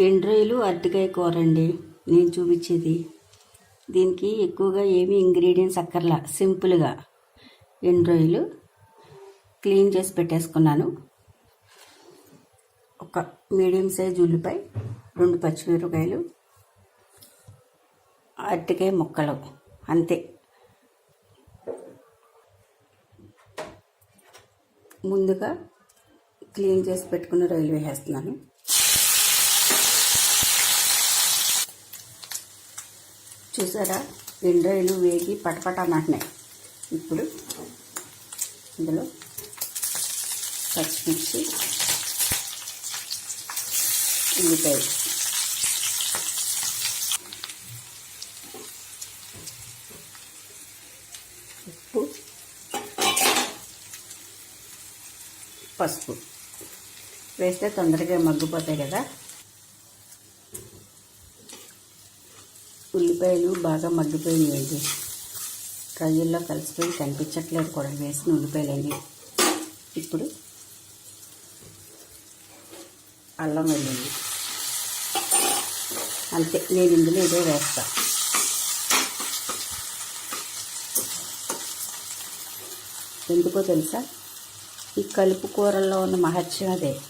ఎండ్రాయిలు అరటికాయ కూర అండి నేను చూపించేది. దీనికి ఎక్కువగా ఏమీ ఇంగ్రీడియంట్స్ అక్కర్లా. సింపుల్గా ఎండ్రాయిలు క్లీన్ చేసి పెట్టేసుకున్నాను. ఒక మీడియం సైజ్ ఉల్లిపాయ రెండు పచ్చిమిరపకాయలు అరటికాయ ముక్కలు. అంతే. ముందుగా క్లీన్ చేసి పెట్టుకున్న రొయ్యలు వేసేస్తున్నాను. చూసారా? ఎండ్రాయిలు వేగి పటపటమంటున్నాయి ఇప్పుడు ఇందులో పచ్చిమిర్చి ఉల్లిపాయ. ఉప్పు పసుపు. వేస్తే తొందరగా మగ్గిపోతాయి కదా. ఉల్లిపాయలు బాగా మగ్గిపోయినాయండి రొయ్యల్లో కలిసిపోయి కనిపించట్లేదు కూడా వేసిన ఉల్లిపాయలండి ఇప్పుడు అల్లం వెళ్ళింది అంతే నేను ఇందులో ఇదే వేస్తా. ఎందుకో తెలుసా? ఈ కలుపు కూరల్లో ఉన్న మహత్యం అదే.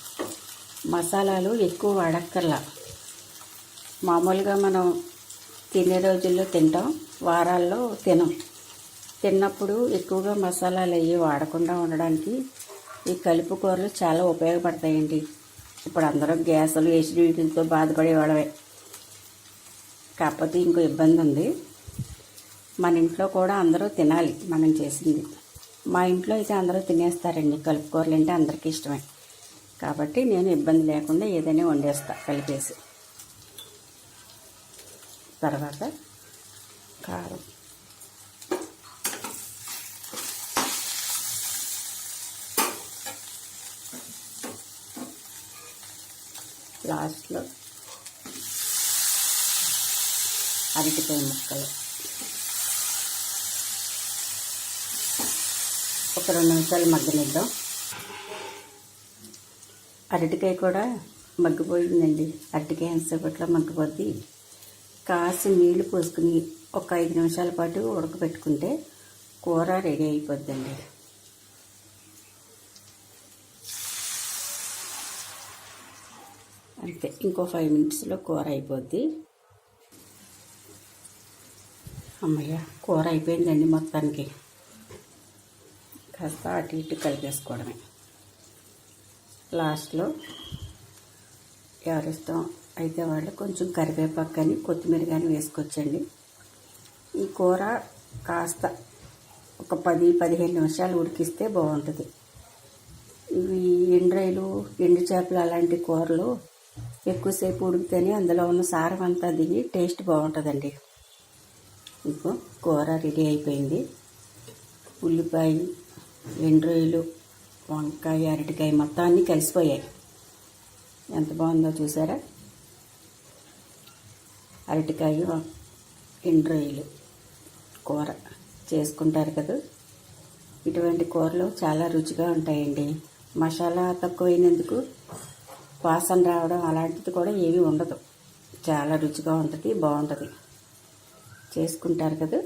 మసాలాలు ఎక్కువ వాడక్కర్లా. మామూలుగా మనం తినే రోజుల్లో తింటాం వారాల్లో తినం. తిన్నప్పుడు ఎక్కువగా మసాలాలు అవి వాడకుండా ఉండడానికి ఈ కలుపు కూరలు చాలా ఉపయోగపడతాయండి. ఇప్పుడు అందరూ గ్యాసులు ఎసిడిటీలతో బాధపడేవాళ్ళవే కాకపోతే ఇంకో ఇబ్బంది ఉంది. మన ఇంట్లో కూడా అందరూ తినాలి మనం చేసింది. మా ఇంట్లో అయితే అందరూ తినేస్తారండి. కలుపు కూరలు అంటే అందరికీ ఇష్టమే. కాబట్టి నేను ఇబ్బంది లేకుండా ఏదైనా వండేస్తా కలిపేసి. తర్వాత కారం. లాస్ట్లో అరటికాయ ముక్కలు. ఒక రెండు నిమిషాలు మగ్గనిద్దాం. అరటికాయ కూడా మగ్గిపోయిందండి. అరటికాయ ఎంతసేపట్లో మగ్గిపోద్ది? కాసి నీళ్ళు పోసుకుని ఒక ఐదు నిమిషాల పాటు ఉడకబెట్టుకుంటే కూర రెడీ అయిపోద్దండి. అంతే ఇంకో ఫైవ్ మినిట్స్లో కూర అయిపోద్ది. అమ్మయ్య కూర అయిపోయిందండి మొత్తానికి. కాస్త అటు ఇటు కలిపేసుకోవడమే లాస్ట్లో ఎవరిస్తాం అయితే వాళ్ళు కొంచెం కరివేపాకు కానీ కొత్తిమీర కానీ వేసుకొచ్చండి ఈ కూర కాస్త ఒక పది పదిహేను నిమిషాలు ఉడికిస్తే బాగుంటుంది. ఇవి ఎండ్రాయిలు ఎండు చేపలు అలాంటి కూరలు ఎక్కువసేపు ఉడికితేనే అందులో ఉన్న సారం అంతా దిగి టేస్ట్ బాగుంటుందండి. ఇంకో కూర రెడీ అయిపోయింది. ఉల్లిపాయ ఎండ్రాయిలు వంకాయ అరటికాయ మొత్తం అన్నీ కలిసిపోయాయి. ఎంత బాగుందో చూసారా? అరటికాయ ఎండ్రాయిలు కూర చేసుకుంటారు కదా. ఇటువంటి కూరలు చాలా రుచిగా ఉంటాయండి. మసాలా తక్కువైనందుకు వాసన రావడం అలాంటిది కూడా ఏమీ ఉండదు. చాలా రుచిగా ఉంటుంది బాగుంటుంది. చేసుకుంటారు కదా.